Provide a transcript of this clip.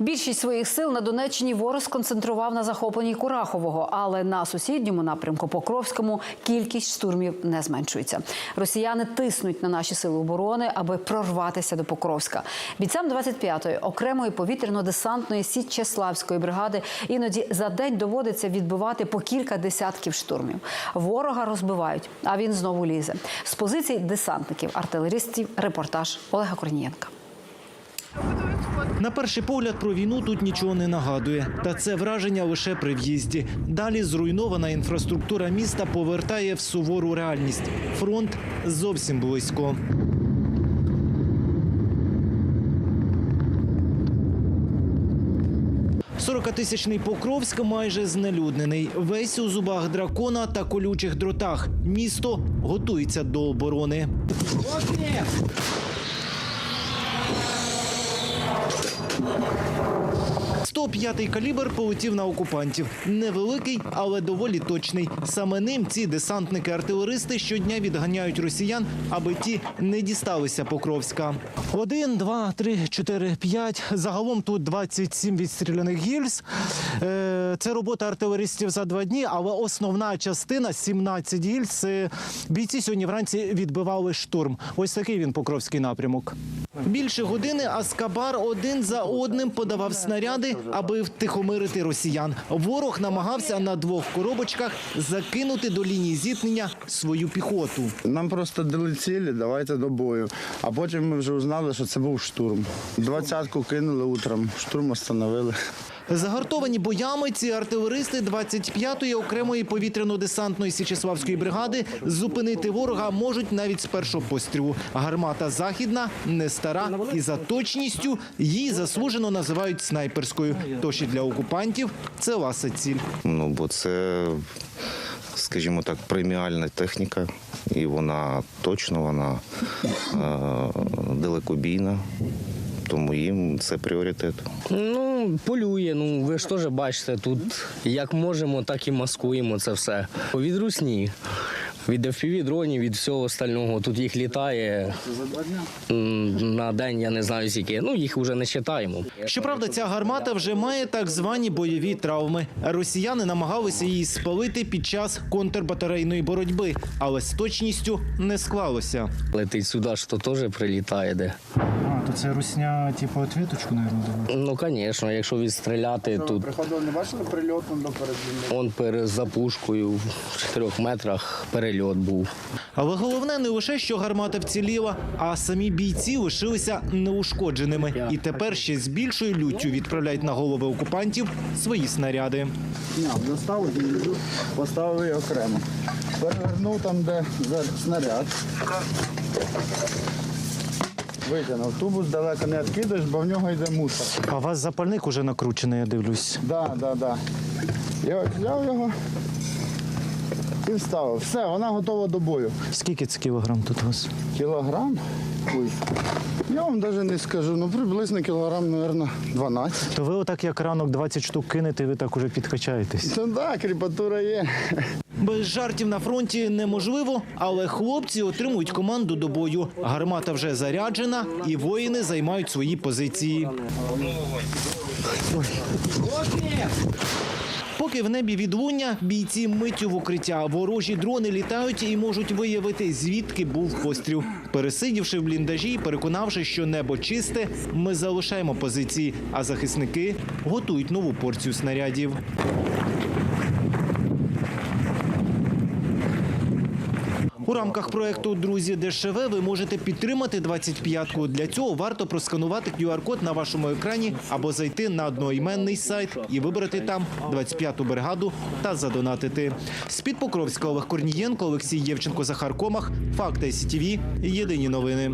Більшість своїх сил на Донеччині ворог сконцентрував на захопленні Курахового, але на сусідньому напрямку Покровському кількість штурмів не зменшується. Росіяни тиснуть на наші сили оборони, аби прорватися до Покровська. Бійцям 25-ї окремої повітряно-десантної Січеславської бригади іноді за день доводиться відбивати по кілька десятків штурмів. Ворога розбивають, а він знову лізе. З позицій десантників, артилеристів, репортаж Олега Корнієнка. На перший погляд про війну тут нічого не нагадує. Та це враження лише при в'їзді. Далі зруйнована інфраструктура міста повертає в сувору реальність. Фронт зовсім близько. Сорокатисячний Покровськ майже знелюднений. Весь у зубах дракона та колючих дротах. Місто готується до оборони. 105-й калібр полетів на окупантів. Невеликий, але доволі точний. Саме ним ці десантники-артилеристи щодня відганяють росіян, аби ті не дісталися Покровська. Один, два, три, чотири, п'ять. Загалом тут 27 відстріляних гільз. Е, Це робота артилеристів за два дні, але основна частина 17 гільз. Бійці сьогодні вранці відбивали штурм. Ось такий він Покровський напрямок. Більше години Аскабар один за одним подавав снаряди, аби втихомирити росіян. Ворог намагався на двох коробочках закинути до лінії зіткнення свою піхоту. Нам просто дали цілі, давайте до бою. А потім ми вже узнали, що це був штурм. Двадцятку кинули утром, штурм остановили. Загартовані боями ці артилеристи 25-ї окремої повітряно-десантної Січеславської бригади зупинити ворога можуть навіть з першого пострілу. Гармата західна, не стара і за точністю її заслужено називають снайперською. Тож і для окупантів це ласа ціль. Ну, бо це, скажімо так, преміальна техніка, і вона точно, вона е, далекобійна, тому їм це пріоритет. Ну, полює. Ну ви ж теж бачите, тут як можемо, так і маскуємо це все. Від русні, від FPV дронів, від всього остального. Тут їх літає на день, я не знаю скільки. Ну їх вже не читаємо. Щоправда, ця гармата вже має так звані бойові травми. Росіяни намагалися її спалити під час контрбатарейної боротьби, але з точністю не склалося. Летить сюди, що теж прилітає де. А, то це русня, типу, отвіточку, мабуть, Ну, звісно, якщо відстріляти тут. Приходили, не бачили прильот до перед Он перед запушкою в чотирьох метрах перельот був. Але головне не лише, що гармата вціліла, а самі бійці лишилися неушкодженими. І тепер ще з більшою люттю відправляють на голови окупантів свої снаряди. Зняв, достав гільзу, поставив окремо. Перевернув там, де снаряд. Витягнув. Тубус далеко не відкидаєш, бо в нього йде мусор. А у вас запальник уже накручений, я дивлюсь. Да, да, да. Я от взяв його і вставив. Все, вона готова до бою. Скільки це кілограм тут у вас? Кілограм? Ой. Я вам навіть не скажу, ну приблизно кілограм, мабуть, 12. То ви отак як ранок 20 штук кинете, ви так уже підкачаєтесь. Ну так, кріпатура є. Без жартів на фронті неможливо, але хлопці отримують команду до бою. Гармата вже заряджена, і воїни займають свої позиції. Поки в небі відлуння, бійці миттю в укриття. Ворожі дрони літають і можуть виявити, звідки був постріл. Пересидівши в бліндажі, і переконавши, що небо чисте, ми залишаємо позиції, а захисники готують нову порцію снарядів. У рамках проекту Друзі ДШВ ви можете підтримати 25-ку. Для цього варто просканувати QR-код на вашому екрані або зайти на одноіменний сайт і вибрати там 25-ту бригаду та задонатити. З-під Покровська Олег Корнієнко, Олексій Євченко, Захар Комах. Факти СТВ. Єдині новини.